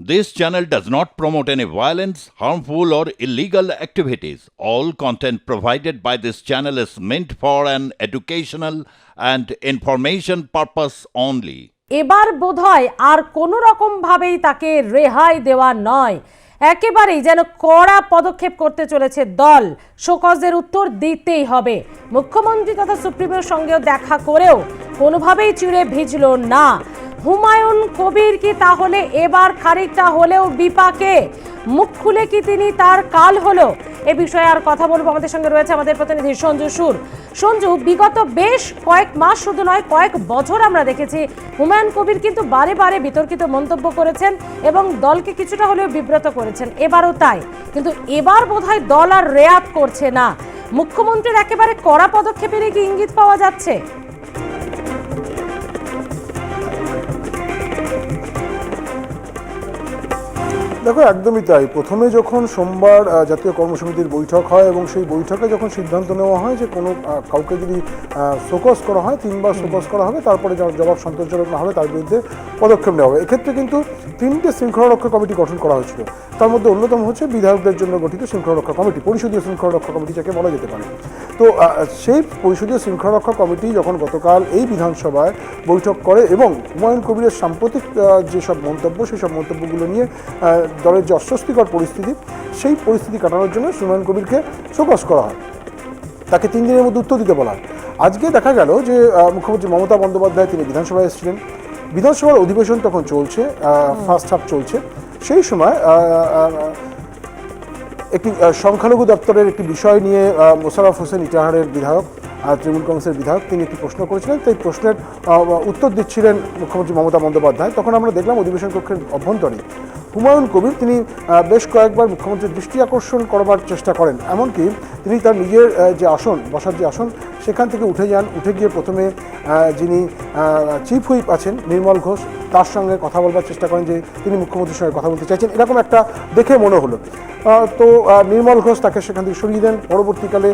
This channel does not promote any violence, harmful, or illegal activities. All content provided by this channel is meant for an educational and information purpose only. এবার বোধহয় আর কোনো রকম ভাবেই তাকে রেহাই দেওয়া নয় একেবারেই যেন কড়া পদক্ষেপ করতে চলেছে দল শোকজের উত্তর দিতেই হবে মুখ্যমন্ত্রী তথা সুপ্রিমোর সঙ্গেও দেখা করেও কোনোভাবেই চিড়ে ভিজল না হুমায়ুন কবির কি তাহলে এবার খানিকটা হলেও বিপাকে? মুখ খুলে কি তিনি তার কাল হলো? এ বিষয়ে আর কথা বলব আমাদের সঙ্গে রয়েছে আমাদের প্রতিনিধি সঞ্জু সুর। সঞ্জু, বিগত বেশ কয়েক মাস শুধু নয়, কয়েক বছর আমরা দেখেছি হুমায়ুন কবির কিন্তু বারে বারে বিতর্কিত মন্তব্য করেছেন এবং দলকে কিছুটা হলেও বিব্রত করেছেন। এবারও তাই। কিন্তু এবার বোধহয় দল আর রেয়াত করছে না। মুখ্যমন্ত্রীর একেবারে কড়া পদক্ষেপের কি ইঙ্গিত পাওয়া যাচ্ছে? দেখো একদমই তাই। প্রথমে যখন সোমবার জাতীয় কর্মসমিতির বৈঠক হয় এবং সেই বৈঠকে যখন সিদ্ধান্ত নেওয়া হয় যে কোনো কাউকে যদি শোকস করা হয় তিনবার শোকস করা হবে তারপরে যার জবাব সন্তোষজনক না হবে তার বিরুদ্ধে পদক্ষেপ নেওয়া হবে। এক্ষেত্রে কিন্তু তিনটে শৃঙ্খলারক্ষা কমিটি গঠন করা হয়েছিল। তার মধ্যে অন্যতম হচ্ছে বিধায়কদের জন্য গঠিত শৃঙ্খলারক্ষা কমিটি পরিষদীয় শৃঙ্খলারক্ষা কমিটি যাকে বলা যেতে পারে। তো সেই পরিষদীয় শৃঙ্খলারক্ষা কমিটি যখন গতকাল এই বিধানসভায় বৈঠক করে এবং হুমায়ুন কবিরের সাম্প্রতিক যেসব মন্তব্য সেই সব মন্তব্যগুলো নিয়ে দলের যে অস্বস্তিকর পরিস্থিতি সেই পরিস্থিতি কাটানোর জন্য হুমায়ুন কবিরকে শোকস করা হয়। তাকে তিন দিনের মধ্যে উত্তর দিতে বলা হয়। আজকে দেখা গেল যে মুখ্যমন্ত্রী মমতা বন্দ্যোপাধ্যায় তিনি বিধানসভায় এসেছিলেন। বিধানসভার অধিবেশন তখন চলছে ফার্স্ট হাফ চলছে। সেই সময় একটি সংখ্যালঘু দপ্তরের একটি বিষয় নিয়ে আহ, মোশাররফ হোসেন ইটাহারের বিধায়ক তৃণমূল কংগ্রেসের বিধায়ক তিনি একটি প্রশ্ন করেছিলেন। সেই প্রশ্নের উত্তর দিচ্ছিলেন মুখ্যমন্ত্রী মমতা বন্দ্যোপাধ্যায়। তখন আমরা দেখলাম অধিবেশন কক্ষের অভ্যন্তরে হুমায়ুন কবির, তিনি বেশ কয়েকবার মুখ্যমন্ত্রীর দৃষ্টি আকর্ষণ করবার চেষ্টা করেন। এমনকি তিনি তার নিজের যে আসন, বসার যে আসন, সেখান থেকে উঠে যান। উঠে গিয়ে প্রথমে যিনি চিফ হুইপ আছেন, নির্মল ঘোষ, তার সঙ্গে কথা বলবার চেষ্টা করেন যে তিনি মুখ্যমন্ত্রীর সঙ্গে কথা বলতে চাইছেন। এরকম একটা দেখে মনে হলো। তো নির্মল ঘোষ তাকে সেখান থেকে সরিয়ে দেন। পরবর্তীকালে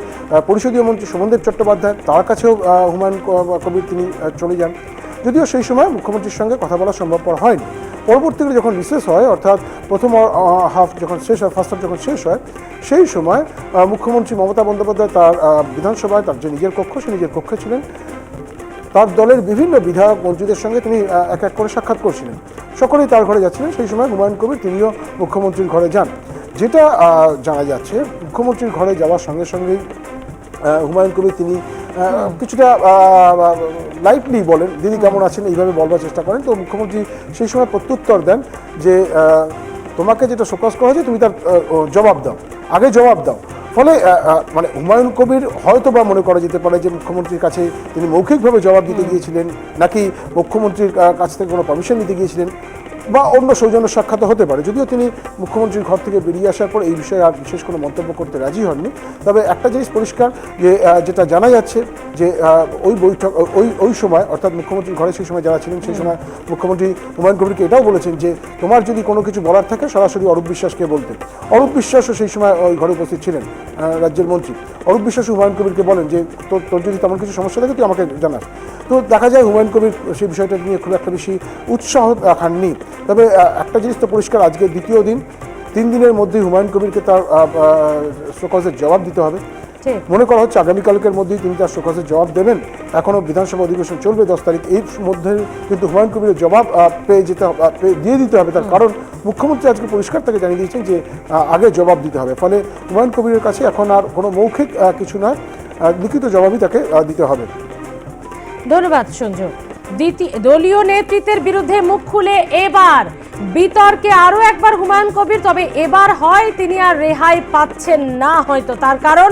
পরিষদীয় মন্ত্রী শোভনদেব চট্টোপাধ্যায়, তার কাছেও হুমায়ুন কবির তিনি চলে যান। যদিও সেই সময় মুখ্যমন্ত্রীর সঙ্গে কথা বলা সম্ভবপর হয়নি। পরবর্তীকালে যখন রিসেস হয়, অর্থাৎ প্রথম হাফ যখন শেষ হয় ফার্স্ট হাফ যখন শেষ হয়, সেই সময় মুখ্যমন্ত্রী মমতা বন্দ্যোপাধ্যায় তার বিধানসভায় তার যে নিজের কক্ষ, সে নিজের কক্ষে ছিলেন। তার দলের বিভিন্ন বিধায়ক মন্ত্রীদের সঙ্গে তিনি এক এক করে সাক্ষাৎ করছিলেন। সকলেই তার ঘরে যাচ্ছিলেন। সেই সময় হুমায়ুন কবির তিনিও মুখ্যমন্ত্রীর ঘরে যান। যেটা জানা যাচ্ছে, মুখ্যমন্ত্রীর ঘরে যাওয়ার সঙ্গে সঙ্গেই হুমায়ুন কবির তিনি কিছুটা লাইটলি বলেন দিদি কেমন আছেন এইভাবে বলবার চেষ্টা করেন। তো মুখ্যমন্ত্রী সেই সময় প্রত্যুত্তর দেন যে তোমাকে যেটা শোকস করা হয়েছে তুমি তার জবাব দাও। আগে জবাব দাও। ফলে মানে হুমায়ুন কবির হয়তো বা মনে করা যেতে পারে যে মুখ্যমন্ত্রীর কাছে তিনি মৌখিকভাবে জবাব দিতে গিয়েছিলেন নাকি মুখ্যমন্ত্রীর কাছ থেকে কোনো পারমিশন নিতে গিয়েছিলেন। বা অন্য সৌজন্য সাক্ষাৎ হতে পারে। যদিও তিনি মুখ্যমন্ত্রীর ঘর থেকে বেরিয়ে আসার পর এই বিষয়ে আর বিশেষ কোনো মন্তব্য করতে রাজি হননি। তবে একটা জিনিস পরিষ্কার যে যেটা জানা যাচ্ছে যে ওই বৈঠক ওই ওই সময় অর্থাৎ মুখ্যমন্ত্রীর ঘরে সেই সময় যারা ছিলেন সেই সময় মুখ্যমন্ত্রী হুমায়ুন কবিরকে এটাও বলেছেন যে তোমার যদি কোনো কিছু বলার থাকে সরাসরি অরূপ বিশ্বাসকে বলতে। অরূপ বিশ্বাসও সেই সময় ওই ঘরে উপস্থিত ছিলেন রাজ্যের মন্ত্রী। অরূপ বিশ্বাস হুমায়ুন কবিরকে বলেন যে তোর তোর যদি তেমন কিছু সমস্যা থাকে তুই আমাকে জানাস। তো দেখা যায় হুমায়ুন কবির সেই বিষয়টা নিয়ে খুব একটা বেশি উৎসাহ দেখাননি। তবে একটা জিনিস তো পরিষ্কার আজকে দ্বিতীয় দিন তিন দিনের মধ্যেই হুমায়ুন কবিরকে তার শোকজের জবাব দিতে হবে। মনে করা হচ্ছে আগামীকালকের মধ্যেই তিনি তার শোকজের জবাব দেবেন। এখনও বিধানসভা অধিবেশন চলবে দশ তারিখ এর মধ্যে কিন্তু হুমায়ুন কবিরের জবাব পেয়ে যেতে হবে দিয়ে দিতে হবে তার কারণ মুখ্যমন্ত্রী আজকে পরিষ্কার তাকে জানিয়ে দিয়েছেন যে আগে জবাব দিতে হবে। ফলে হুমায়ুন কবিরের কাছে এখন আর কোনো মৌখিক কিছু নয়। লিখিত জবাবই তাকে দিতে হবে। ধন্যবাদ, সঞ্জু। দ্বিতীয় দলীয় নেতৃত্বের বিরুদ্ধে মুখ খুলে এবার বিতর্কে আরও একবার হুমায়ুন কবির, তবে এবার হয় তিনি আর রেহাই পাচ্ছেন না হয়তো। তার কারণ,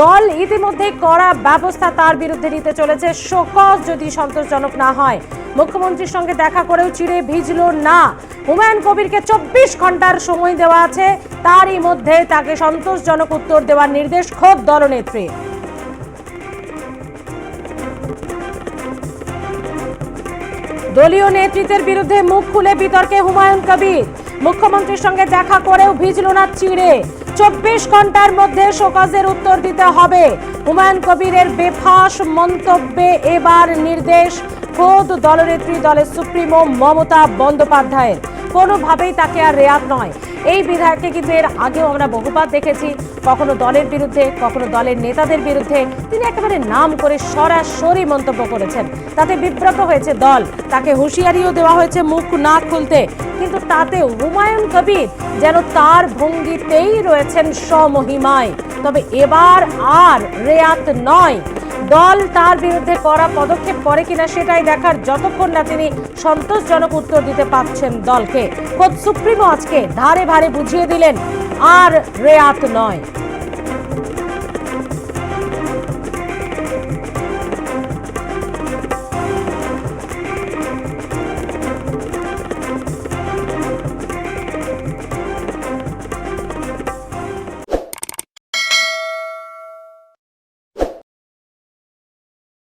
দল ইতিমধ্যে করা ব্যবস্থা তার বিরুদ্ধে নিতে চলেছে। শোকজ যদি সন্তোষজনক না হয়, মুখ্যমন্ত্রীর সঙ্গে দেখা করেও চিড়ে ভিজল না। হুমায়ুন কবিরকে চব্বিশ ঘণ্টার সময় দেওয়া আছে। তারই মধ্যে তাকে সন্তোষজনক উত্তর দেওয়ার নির্দেশ খোদ দলনেত্রী দলীয় নেতৃত্বের বিরুদ্ধে মুখ খুলে বিতর্কে হুমায়ুন কবির। মুখ্যমন্ত্রীর সঙ্গে দেখা করেও ভিজল না চিড়ে। চব্বিশ ঘণ্টার মধ্যে শোকজের উত্তর দিতে হবে। হুমায়ুন কবিরের বেফাস মন্তব্যে এবার নির্দেশ। খোদ দলনেত্রী দলের সুপ্রিমো মমতা বন্দ্যোপাধ্যায়ের। কোনোভাবেই তাকে আর রেয়াত নয়। এই বিধায়ককে কিন্তু এর আগেও আমরা বহুবার দেখেছি, কখনো দলের বিরুদ্ধে, কখনো দলের নেতাদের বিরুদ্ধে। তিনি একেবারে নাম করে সরাসরি মন্তব্য করেছেন। তাতে বিব্রত হয়েছে দল, তাকে হুঁশিয়ারিও দেওয়া হয়েছে মুখ না খুলতে। কিন্তু তাতে হুমায়ুন কবির যেন তার ভঙ্গিতেই রয়েছেন স্বমহিমায়। তবে এবার আর রেয়াত নয়। দল তার বিরুদ্ধে করা পদক্ষেপ করে কিনা সেটাই দেখার যতক্ষণ না তিনি সন্তোষজনক উত্তর দিতে পারছেন দলকে। খোদ সুপ্রিমো আজকে ধারে ভারে বুঝিয়ে দিলেন, আর রেয়াত নয়।